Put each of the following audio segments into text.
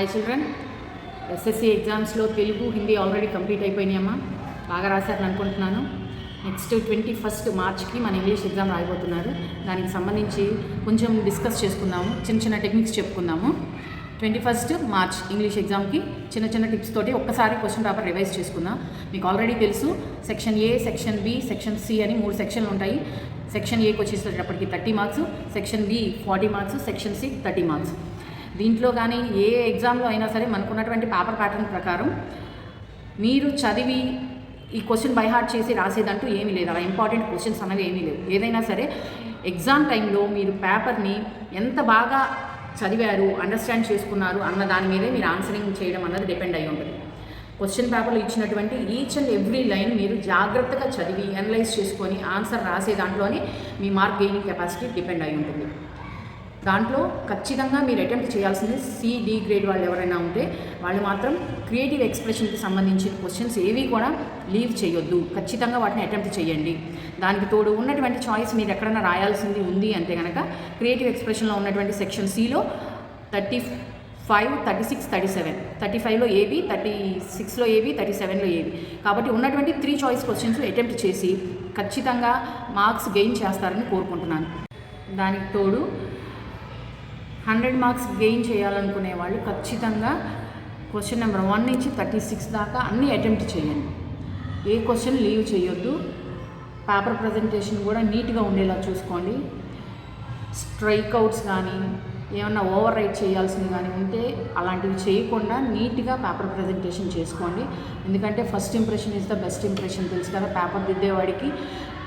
Hi children SSC ఎగ్జామ్స్లో Telugu Hindi already complete అయిపోయినాయమ్మా బాగా రాశారని అనుకుంటున్నాను. నెక్స్ట్ ట్వంటీ ఫస్ట్ మార్చ్కి మన ఇంగ్లీష్ ఎగ్జామ్ రాయబోతున్నారు. దానికి సంబంధించి కొంచెం డిస్కస్ చేసుకుందాము. చిన్న చిన్న టెక్నిక్స్ చెప్పుకుందాము. ట్వంటీ ఫస్ట్ మార్చ్ ఇంగ్లీష్ ఎగ్జామ్కి చిన్న చిన్న టిప్స్ తోటి ఒక్కసారి క్వశ్చన్ పేపర్ రివైజ్ చేసుకుందాం. మీకు ఆల్రెడీ తెలుసు section A section B section C అని మూడు సెక్షన్లు ఉంటాయి. సెక్షన్ ఏకి వచ్చేసేటప్పటికి thirty marks section B forty marks section C thirty marks దీంట్లో కానీ ఏ ఎగ్జామ్లో అయినా సరే మనకున్నటువంటి పేపర్ ప్యాటర్న్ ప్రకారం మీరు చదివి ఈ క్వశ్చన్ బై హార్ట్ చేసి రాసేదంటూ ఏమీ లేదు. అలా ఇంపార్టెంట్ క్వశ్చన్స్ అనేవి ఏమీ లేవు. ఏదైనా సరే ఎగ్జామ్ టైంలో మీరు పేపర్ని ఎంత బాగా చదివారు అండర్స్టాండ్ చేసుకున్నారు అన్న దాని మీదే మీరు ఆన్సరింగ్ చేయడం అన్నది డిపెండ్ అయి ఉంటుంది. క్వశ్చన్ పేపర్లో ఇచ్చినటువంటి ఈచ్ అండ్ ఎవ్రీ లైన్ మీరు జాగ్రత్తగా చదివి అనలైజ్ చేసుకొని ఆన్సర్ రాసే దాంట్లోనే మీ మార్క్ గెయినింగ్ కెపాసిటీ డిపెండ్ అయి ఉంటుంది. దాంట్లో ఖచ్చితంగా మీరు అటెంప్ట్ చేయాల్సింది సిడి గ్రేడ్ వాళ్ళు ఎవరైనా ఉంటే వాళ్ళు మాత్రం క్రియేటివ్ ఎక్స్ప్రెషన్కి సంబంధించిన క్వశ్చన్స్ ఏవి కూడా లీవ్ చేయొద్దు. ఖచ్చితంగా వాటిని అటెంప్ట్ చేయండి. దానికి తోడు ఉన్నటువంటి చాయిస్ మీరు ఎక్కడైనా రాయాల్సింది ఉంది అంటే కనుక క్రియేటివ్ ఎక్స్ప్రెషన్లో ఉన్నటువంటి సెక్షన్ సిలో thirty five thirty six thirty seven thirty ఫైవ్లో ఏవి థర్టీ సిక్స్లో ఏవి థర్టీ సెవెన్లో ఏవి కాబట్టి ఉన్నటువంటి త్రీ చాయిస్ క్వశ్చన్స్ అటెంప్ట్ చేసి ఖచ్చితంగా మార్క్స్ గెయిన్ చేస్తారని కోరుకుంటున్నాను. దానికి తోడు హండ్రెడ్ మార్క్స్ గెయిన్ చేయాలనుకునే వాళ్ళు ఖచ్చితంగా క్వశ్చన్ నెంబర్ వన్ నుంచి థర్టీ సిక్స్ దాకా అన్నీ అటెంప్ట్ చేయండి. ఏ క్వశ్చన్ లీవ్ చేయొద్దు. పేపర్ ప్రజెంటేషన్ కూడా నీట్గా ఉండేలా చూసుకోండి. స్ట్రైక్ అవుట్స్ కానీ ఏమన్నా ఓవర్ రైట్ చేయాల్సింది కానీ ఉంటే అలాంటివి చేయకుండా నీట్గా పేపర్ ప్రజెంటేషన్ చేసుకోండి. ఎందుకంటే first impression is the best impression. తెలుసు కదా పేపర్ దిద్దేవాడికి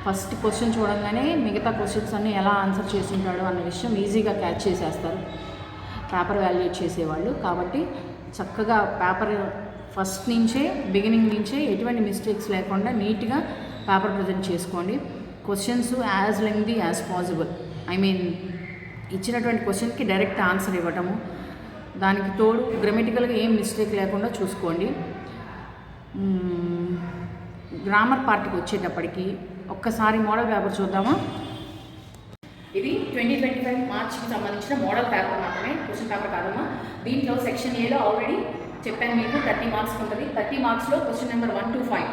ఫస్ట్ క్వశ్చన్ చూడంగానే మిగతా క్వశ్చన్స్ అన్నీ ఎలా ఆన్సర్ చేస్తుంటాడో అన్న విషయం ఈజీగా క్యాచ్ చేసేస్తారు. పేపర్ వాల్యుయేట్ చేసేవాళ్ళు. కాబట్టి చక్కగా పేపర్ ఫస్ట్ నుంచే బిగినింగ్ నుంచే ఎటువంటి మిస్టేక్స్ లేకుండా నీట్గా పేపర్ ప్రజెంట్ చేసుకోండి. Questions as lengthy as possible I mean ఇచ్చినటువంటి క్వశ్చన్కి డైరెక్ట్ ఆన్సర్ ఇవ్వటము. దానికి తోడు గ్రామటికల్గా ఏం మిస్టేక్ లేకుండా చూసుకోండి. గ్రామర్ పార్ట్కి వచ్చేటప్పటికి ఒక్కసారి మోడల్ పేపర్ చూద్దామా? ఇది ట్వంటీ ట్వంటీ ఫైవ్ మార్చ్కి సంబంధించిన మోడల్ పేపర్ మాత్రమే క్వశ్చన్ పేపర్ కాదమ్మా. దీంట్లో సెక్షన్ ఏలో ఆల్రెడీ చెప్పాను మీకు థర్టీ మార్క్స్ ఉంటుంది. Thirty మార్క్స్లో question number one to five.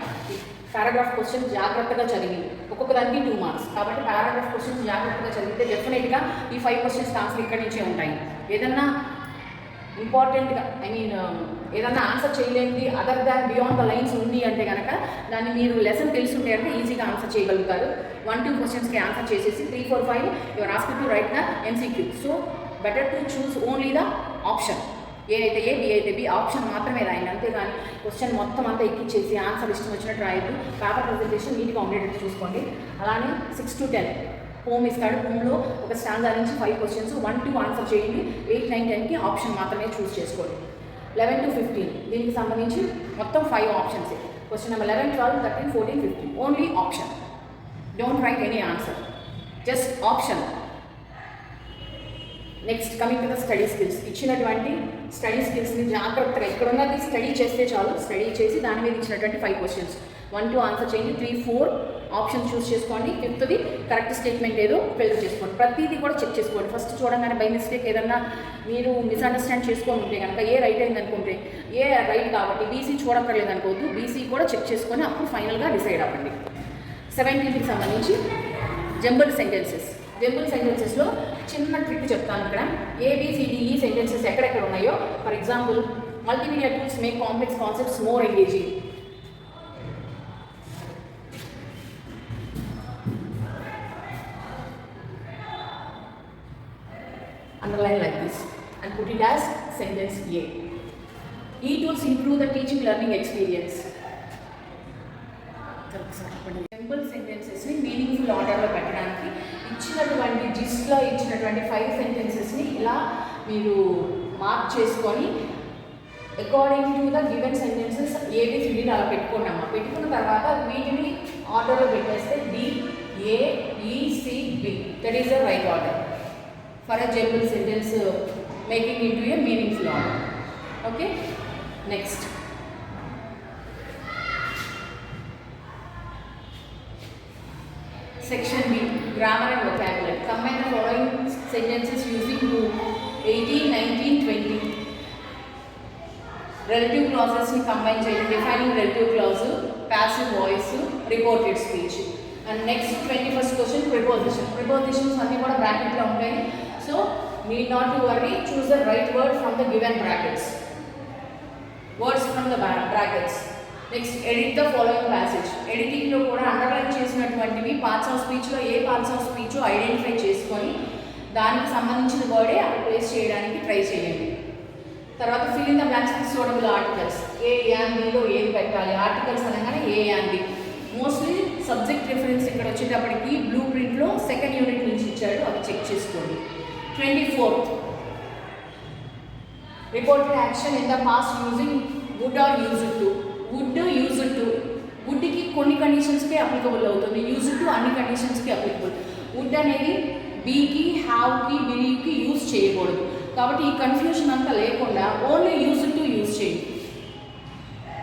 Paragraph question జాగ్రత్తగా చదివి. ఒక్కొక్క దానికి టూ మార్క్స్. కాబట్టి పారాగ్రాఫ్ క్వశ్చన్స్ జాగ్రత్తగా చదివితే డెఫినెట్గా ఈ ఫైవ్ క్వశ్చన్స్ ఆన్సర్ ఇక్కడి నుంచే ఉంటాయి. ఏదన్నా ఇంపార్టెంట్గా. ఐ మీన్ ఏదన్నా answer చేయలేనిది other than beyond the lines ఉంది అంటే కనుక దాన్ని మీరు లెసన్ తెలుసుంటే అంటే ఈజీగా ఆన్సర్ చేయగలుగుతారు. వన్ టూ క్వశ్చన్స్కి ఆన్సర్ చేసేసి three four five your ask to write the MCQ so better to choose only the option A అయితే ఏ బి అయితే బి ఆప్షన్ మాత్రమే రాయండి. అంతేగాని క్వశ్చన్ మొత్తం అంతా ఎక్కిచ్చేసి ఆన్సర్ ఇష్టం వచ్చినట్టు రాయద్దు. పేపర్ ప్రజెంటేషన్ నీట్గా ఉండేటట్టు చూసుకోండి. అలానే సిక్స్ టు టెన్ హోమ్ ఇస్తాడు. హోమ్లో ఒక స్టాండర్ నుంచి five questions one two answer చేయండి. ఎయిట్ నైన్ టెన్కి ఆప్షన్ మాత్రమే చూస్ చేసుకోండి. లెవెన్ టు ఫిఫ్టీన్ దీనికి సంబంధించి మొత్తం five options question number eleven twelve thirteen fourteen fifteen only option don't write any answer just option next coming to the study skills ఇచ్చినటువంటి study స్కిల్స్ని జాగ్రత్తగా ఇక్కడ ఉన్నది స్టడీ చేస్తే చాలు స్టడీ చేసి దాని మీద ఇచ్చినటువంటి five questions one two answer చేయండి. త్రీ ఫోర్ ఆప్షన్ చూస్ చేసుకోండి. ఫిఫ్త్ది కరెక్ట్ స్టేట్మెంట్ ఏదో ఫిల్టర్ చేసుకోండి. ప్రతిదీ కూడా చెక్ చేసుకోండి. ఫస్ట్ చూడగానే బై మిస్టేక్ ఏదన్నా మీరు మిస్అండర్స్టాండ్ చేసుకొని ఉంటే కనుక ఏ రైట్ అయింది అనుకుంటే ఏ రైట్ కాబట్టి బీసీ చూడక్కర్లేదు అనుకోవద్దు. బీసీ కూడా చెక్ చేసుకొని అప్పుడు ఫైనల్గా డిసైడ్ అవ్వండి. సెవెంటీన్కి సంబంధించి జంబుల్ సెంటెన్సెస్. జంబుల్ సెంటెన్సెస్లో చిన్న ట్రిక్ చెప్తాను ఇక్కడ. ఏబిసిడిఈ e సెంటెన్సెస్ ఎక్కడెక్కడ ఉన్నాయో. For example multimedia tools make complex concepts more engaging. As A E tools improve the teaching learning experience simple సెంటెన్సెస్ని meaningful ఆర్డర్లో పెట్టడానికి ఇచ్చినటువంటి జిస్ట్లో ఇచ్చినటువంటి ఫైవ్ సెంటెన్సెస్ని ఇలా మీరు మార్క్ చేసుకొని according to the given sentences ఏబిసిడీని అలా పెట్టుకున్నామా పెట్టుకున్న తర్వాత వీటిని ఆర్డర్లో పెట్టేస్తే D A E C B that is the right order for example sentence making into a meaningful order. Okay? Next. Section B, grammar and vocabulary. Combine the following sentences using rule 18, 19, 20. Relative క్లాజెస్ని combine చేయండి defining relative clause passive voice reported speech and next twenty first question preposition prepositions అన్నీ కూడా బ్రాకెట్లో ఉంటాయి so need not to worry, choose the right word from the given brackets. Words from the brackets. Next edit the following passage ఎడిటింగ్లో కూడా underline చేసినటువంటివి parts of స్పీచ్లో ఏ parts of speech identify చేసుకొని దానికి సంబంధించిన వర్డే అక్కడ ప్లేస్ చేయడానికి ట్రై చేయండి. తర్వాత fill in the blanks with suitable articles a an below ఏది పెట్టాలి? ఆర్టికల్స్ అనగానే ఏ యాన్ బి మోస్ట్లీ సబ్జెక్ట్ రిఫరెన్స్ ఇక్కడ వచ్చేటప్పటికి బ్లూ ప్రింట్లో సెకండ్ యూనిట్ నుంచి ఇచ్చాడు అవి చెక్ చేసుకోండి. Twenty fourth reported action in the past using would or use to would use to వుడ్కి కొన్ని కండిషన్స్కి అప్లికబుల్ అవుతుంది. యూజ్ టు అన్ని కండిషన్స్కి అప్లికబుల్ వుడ్ అనేది బీకి హ్యావ్కి బిలీవ్కి యూజ్ చేయకూడదు. కాబట్టి ఈ కన్ఫ్యూషన్ అంతా లేకుండా ఓన్లీ యూజ్ టు యూజ్ చేయండి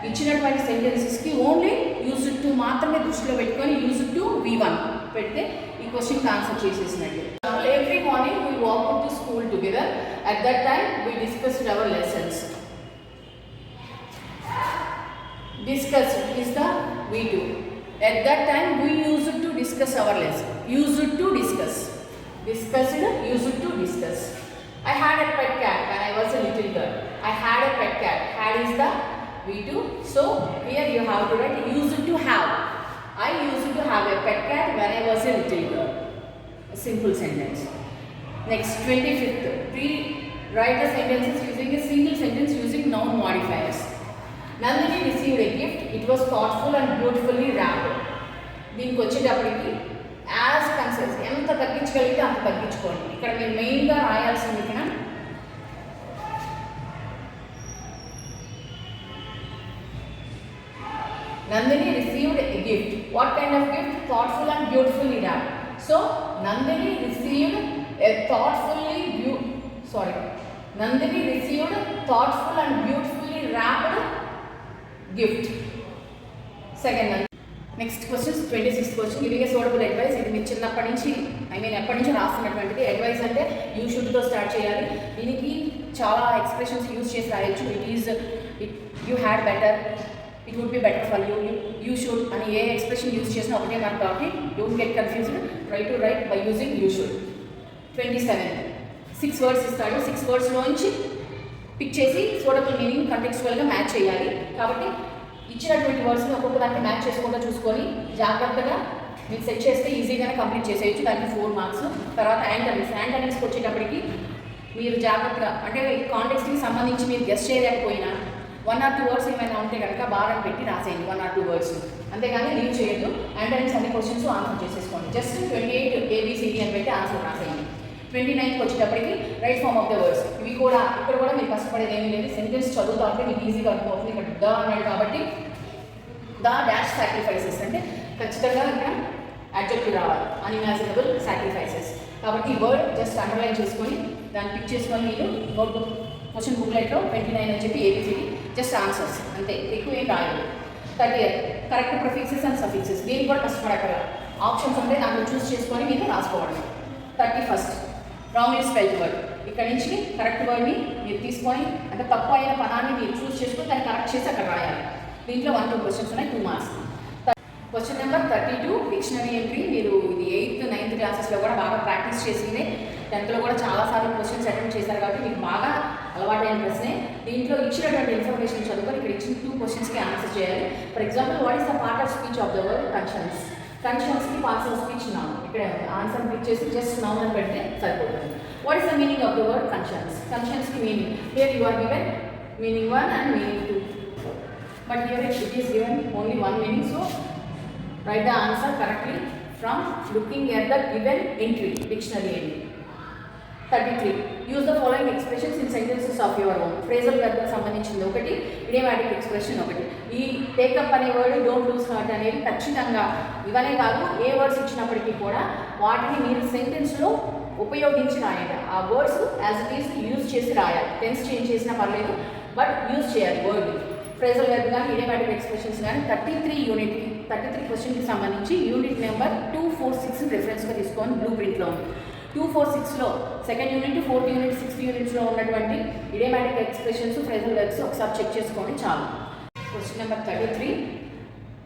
ఇచ్చినటువంటి సెంటెన్సెస్కి ఓన్లీ యూజ్ టు మాత్రమే దృష్టిలో పెట్టుకొని యూజ్ టు వి వన్ పెడితే ఈ క్వశ్చన్కి answer చేసేసినట్టు. Every morning walk walked to school together. At that time, we discussed our lessons. Discuss is the we do. At that time, we used to discuss our lesson. Used to discuss. Discussed, used to discuss. I had a pet cat when I was a little girl. I had a pet cat. Had is the we do. So, here you have to write used to have. I used to have a pet cat when I was a little girl. A simple sentence. Next, 25th. Pre write the sentences using a single sentence using noun modifiers. Nandini received a gift it was thoughtful and beautifully wrapped దీనికి వచ్చేటప్పటికి as conscience ఎంత తగ్గించగలిగితే అంత తగ్గించుకోండి. ఇక్కడ మీరు మెయిన్గా రాయాల్సింది ఇక్కడ. Nandini received a gift what kind of gift thoughtful and beautifully wrapped so Nandini received a thoughtfully beau sorry Nandini received thoughtful and beautifully wrapped gift second next questions twenty six question giving a suitable advice ఇది మీరు చిన్నప్పటి నుంచి I mean ఎప్పటి నుంచి రాస్తున్నటువంటిది. Advice అంటే you షుడ్తో start చేయాలి. దీనికి చాలా ఎక్స్ప్రెషన్స్ యూజ్ చేసి రాయొచ్చు. It is it you had better it would be better for you you should అని ఏ ఎక్స్ప్రెషన్ యూజ్ చేసినా ఒకటే మనకు కాబట్టి don't get confused try to write by using you should twenty seven six words ఇస్తాడు six వర్డ్స్లోంచి pick చేసి suitable meaning కంటెక్చువల్గా మ్యాచ్ చేయాలి. కాబట్టి ఇచ్చినటువంటి వర్డ్స్ని ఒక్కొక్క దానికి మ్యాచ్ చేసుకుంటూ చూసుకొని జాగ్రత్తగా మీరు సెట్ చేస్తే ఈజీగానే కంప్లీట్ చేసేయచ్చు. దానికి ఫోర్ మార్క్స్ తర్వాత యాంటనీస్ యాంటనీస్కి వచ్చేటప్పటికి మీరు జాగ్రత్తగా అంటే కాంటెక్స్ట్కి సంబంధించి మీరు గెస్ట్ చేయలేకపోయినా వన్ ఆర్ టూ వర్డ్స్ ఏమైనా ఉంటే కనుక బారం పెట్టి రాసేయండి. వన్ ఆర్ టూ వర్డ్స్ అంతేగాని లీవ్ చేయొద్దు. యాంటనీస్ అన్ని క్వశ్చన్స్ ఆన్సర్ చేసేసుకోండి. Just twenty eight A B C D అని పెట్టి ఆన్సర్ రాసేయండి. ట్వంటీ నైన్కి వచ్చేటప్పటికి right form of the words ఇవి కూడా ఇక్కడ కూడా మీరు కష్టపడేది ఏమీ లేదు. సెంటెన్స్ చదువుతా ఉంటే మీకు ఈజీగా అనుకోవచ్చు ఇక్కడ ద అన్నాడు కాబట్టి ద డాష్ సాక్రిఫైసెస్ అంటే ఖచ్చితంగా ఇక్కడ అడ్జెక్టివ్ రావాలి. అన్ఇమాజినబుల్ సాక్రిఫైసెస్ కాబట్టి ఈ వర్డ్ జస్ట్ అండర్లైన్ చేసుకొని దాన్ని పిక్ చేసుకొని మీరు నోట్బుక్ క్వశ్చన్ బుక్లెట్లో ట్వంటీ నైన్ అని చెప్పి A B C D just answers అంతే. ఎక్కువ ఏం రాయదు thirty correct prefixes and suffixes దీనికి కూడా కష్టపడక్కడ ఆప్షన్స్ ఉంటే దాంట్లో చూస్ చేసుకొని మీరు రాసుకోవడం thirty first wrongly spelt word ఇక్కడ నుంచి కరెక్ట్ వర్డ్ని మీరు తీసుకొని అంటే తప్పు అయిన పదాన్ని మీరు చూస్ చేసుకొని దాన్ని కరెక్ట్ చేసి అక్కడ రాయాలి. దీంట్లో వన్ టూ క్వశ్చన్స్ ఉన్నాయి two marks question number thirty two dictionary entry మీరు ఇది ఎయిత్ నైన్త్ క్లాసెస్లో కూడా బాగా ప్రాక్టీస్ చేసిందే. టెన్త్లో కూడా చాలాసార్లు క్వశ్చన్స్ అటెండ్ చేశారు కాబట్టి మీకు బాగా అలవాటైన ప్రశ్నే. దీంట్లో ఇచ్చినటువంటి ఇన్ఫర్మేషన్ చదువుకొని ఇక్కడ ఇచ్చిన టూ క్వశ్చన్స్కి ఆన్సర్ చేయాలి. For example what is the part of speech of the word conscience కన్షన్స్కి parts of speech noun ఇక్కడ ఆన్సర్ పిక్ చేసి జస్ట్ నౌన్ అని పెడితే సరిపోతుంది. What is the meaning of the word conscience కన్షన్స్కి meaning here you are given meaning one and meaning two but here it is given only one meaning so write the answer correctly from looking at the given entry dictionary entry. 33. Use the following expressions in sentences of your own. Phrasal verb సంబంధించింది ఒకటి idiomatic expression ఒకటి. ఈ take up అనే word don't lose heart అనేది ఖచ్చితంగా ఇవనే కాదు ఏ words ఇచ్చినప్పటికీ కూడా వాటిని మీరు సెంటెన్స్లో ఉపయోగించి రాయండి. ఆ words as it is use చేసి రాయాలి. టెన్స్ చేంజ్ చేసినా పర్లేదు బట్ యూజ్ చేయాలి వర్డ్ ఫ్రేజల్ వెబ్ కానీ ఇడియమాటిక్ ఎక్స్ప్రెషన్స్ కానీ థర్టీ త్రీ యూనిట్కి థర్టీ త్రీ క్వశ్చన్కి సంబంధించి unit number two four six రిఫరెన్స్గా తీసుకొని బ్లూ ప్రింట్లో ఉంది. టూ ఫోర్ సిక్స్లో second unit fourth unit sixth యూనిట్స్లో ఉన్నటువంటి ఇడియమాటిక్ ఎక్స్ప్రెషన్స్ ఫ్రేజల్ వర్క్స్ ఒకసారి చెక్ చేసుకోండి చాలు. Question number thirty three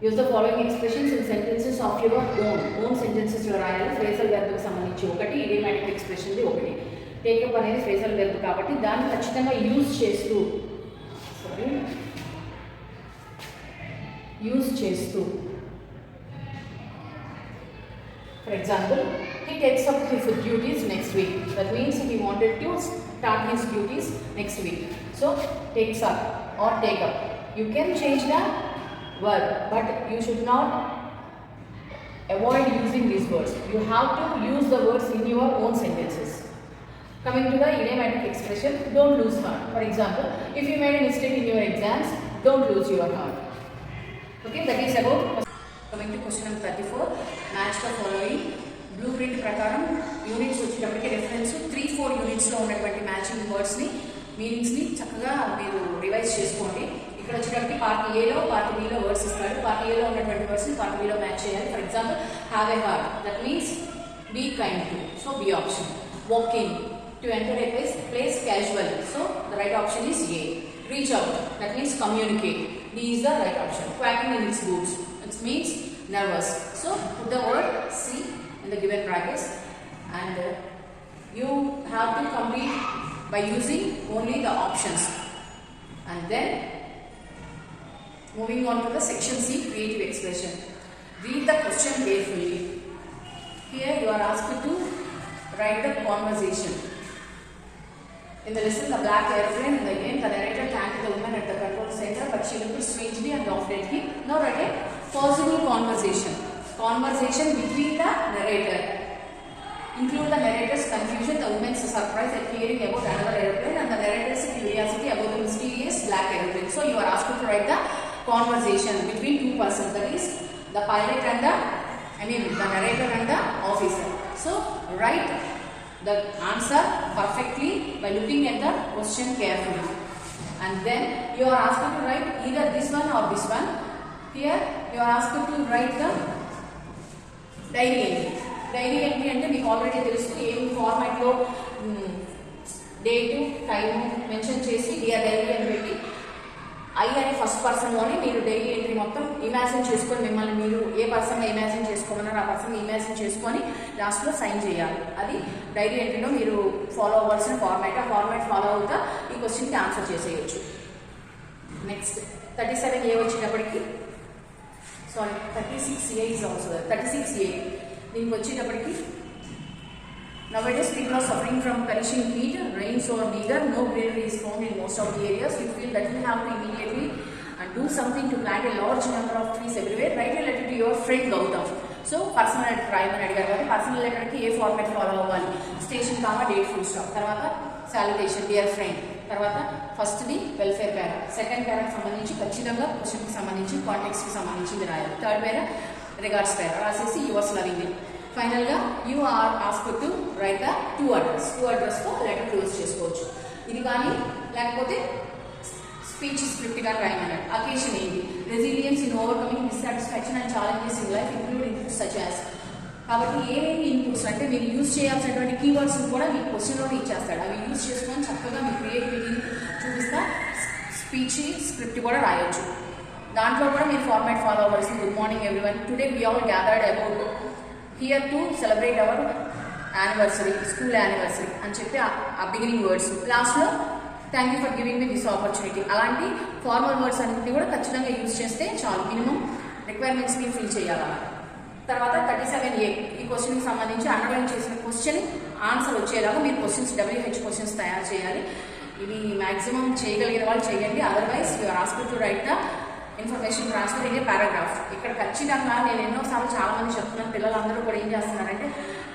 use the following expressions in sentences of your own own సెంటెన్సెస్లో రాయాలి. Phrasal వెర్బ్కి సంబంధించి ఒకటి ఇడియమాటిక్ ఎక్స్ప్రెషన్ది ఒకటి. టేకప్ అనేది ఫ్రేజల్ వెర్బ్ కాబట్టి దాన్ని ఖచ్చితంగా యూజ్ చేస్తూ. సారీ యూజ్ చేస్తూ. For example he takes up his duties next week. That means he wanted to start his duties next week. So, takes up or take up. You can change the verb, but you should not avoid using these words. You have to use the words in your own sentences. Coming to the idiomatic expression, don't lose heart. For example, if you made a mistake in your exams, don't lose your heart. Okay, that is about. Coming to question number 34, match the following blueprint ప్రకారం units వచ్చేటప్పటికి reference three four యూనిట్స్లో ఉన్నటువంటి matching వర్డ్స్ని మీనింగ్స్ని చక్కగా మీరు revise చేసుకోండి. ఇక్కడ వచ్చేటప్పటికి part ఏలో పార్ట్ బిలో వర్డ్స్ ఇస్తారు. పార్ట్ ఏలో ఉన్నటువంటి వర్డ్స్ని పార్ట్ బిలో మ్యాచ్ చేయాలి. For example have a heart that means be kind to so B option walk in to enter a place place casual so the right option is A reach out that means communicate D is the right option. Quacking in its boots. It means nervous. So put the word given brackets and uh, you have to complete by using only the options. And then moving on to the section C, creative expression. Read the question carefully. Here you are asked to write the conversation. In the lesson, the black airplane, in the end, the narrator thanked the woman at the control center, but she looked strangely and at him. Now write a possible conversation. Conversation between the narrator. Include the narrator's confusion, the woman's surprise at hearing about another airplane, and the narrator's curiosity about the mysterious black airplane. So you are asked to write the conversation between two persons, that is, the pilot and the, I mean, the narrator and the officer. So write the answer perfectly by looking at the question carefully. And then you are asked to write either this one or this one. Here you are asked to write the diary entry diary entry అంటే మీకు already తెలుసు ఏం ఫార్మాట్లో date time mention చేసి dear diary అని పెట్టి I అనే first పర్సన్లోనే మీరు డైరీ ఎంట్రీ మొత్తం ఇమాజిన్ చేసుకొని మిమ్మల్ని మీరు ఏ పర్సన్ ఇమాజిన్ చేసుకోమన్నారో ఆ పర్సన్ ఇమాజిన్ చేసుకొని లాస్ట్లో సైన్ చేయాలి. అది డైరీ ఎంట్రీలో మీరు ఫాలో అవ్వాల్సిన ఫార్మాట్ ఆ ఫార్మాట్ ఫాలో అవుతా ఈ క్వశ్చన్కి ఆన్సర్ చేసేయచ్చు. నెక్స్ట్ థర్టీ సెవెన్ ఏ వచ్చినప్పటికీ sorry thirty six A is also thirty six A దీనికి వచ్చేటప్పటికి nowadays people are suffering from punishing heat so or bigger no greenery is found in most of the areas it feel that will happy immediately and do something to plant a large number of trees everywhere write a letter your friend Gautam so personal driver అడిగారు కాబట్టి personal లెటర్కి ఏ format follow అవ్వాలి? Station comma date full stop తర్వాత salutation dear friend తర్వాత ఫస్ట్ది welfare పేరా second పేరాకి సంబంధించి ఖచ్చితంగా క్వశ్చన్కి సంబంధించి కాంటెక్స్కి సంబంధించింది రాయాలి. థర్డ్ పేరా రిగార్డ్స్ పేరా రాసేసి యువర్స్ లవింగ్ ఫైనల్గా you are ask to write the to address to అడ్రస్తో letter close చేసుకోవచ్చు. ఇది కానీ లేకపోతే స్పీచ్ స్క్రిప్ట్గా కానీ రాయమన్నాడు. అకేషన్ ఏంటి? Resilience in overcoming dissatisfaction and challenges in life include such as కాబట్టి ఏమేమి ఇన్పుట్స్ అంటే మీరు యూజ్ చేయాల్సినటువంటి కీవర్డ్స్ కూడా మీకు క్వశ్చన్లోనే ఇచ్చేస్తాడు. అవి యూజ్ చేసుకొని చక్కగా మీ క్రియేటివిటీని చూపిస్తా. స్పీచ్ స్క్రిప్ట్ కూడా రాయొచ్చు. దాంట్లో కూడా మీరు ఫార్మాట్ ఫాలో అవ్వాల్సింది good morning everyone today we all gathered about here to celebrate our anniversary school anniversary అని చెప్పి ఆ బిగినింగ్ వర్డ్స్ లాస్ట్లో thank you for giving me this opportunity అలాంటి ఫార్మల్ వర్డ్స్ అన్నింటినీ కూడా ఖచ్చితంగా యూజ్ చేస్తే చాలు. మినిమం రిక్వైర్మెంట్స్ని ఫిల్ చేయాలి తర్వాత థర్టీ సెవెన్ ఏ ఈ క్వశ్చన్కి సంబంధించి అండర్లైన్ చేసిన క్వశ్చన్ ఆన్సర్ వచ్చేలాగా మీరు క్వశ్చన్స్ డబ్ల్యూహెచ్ క్వశ్చన్స్ తయారు చేయాలి. ఇవి మ్యాక్సిమం చేయగలిగిన వాళ్ళు చేయండి. Otherwise your hospital to write the information transfer ఇదే పారాగ్రాఫ్ ఇక్కడ ఖచ్చితంగా నేను ఎన్నోసార్లు చాలామంది చెప్తున్నాను పిల్లలందరూ కూడా ఏం చేస్తున్నారంటే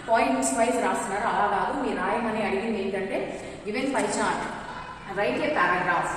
పాయింట్స్ వైజ్ రాస్తున్నారు. అలా కాదు మీరు రాయమని అడిగింది ఏంటంటే given pie chart write a paragraph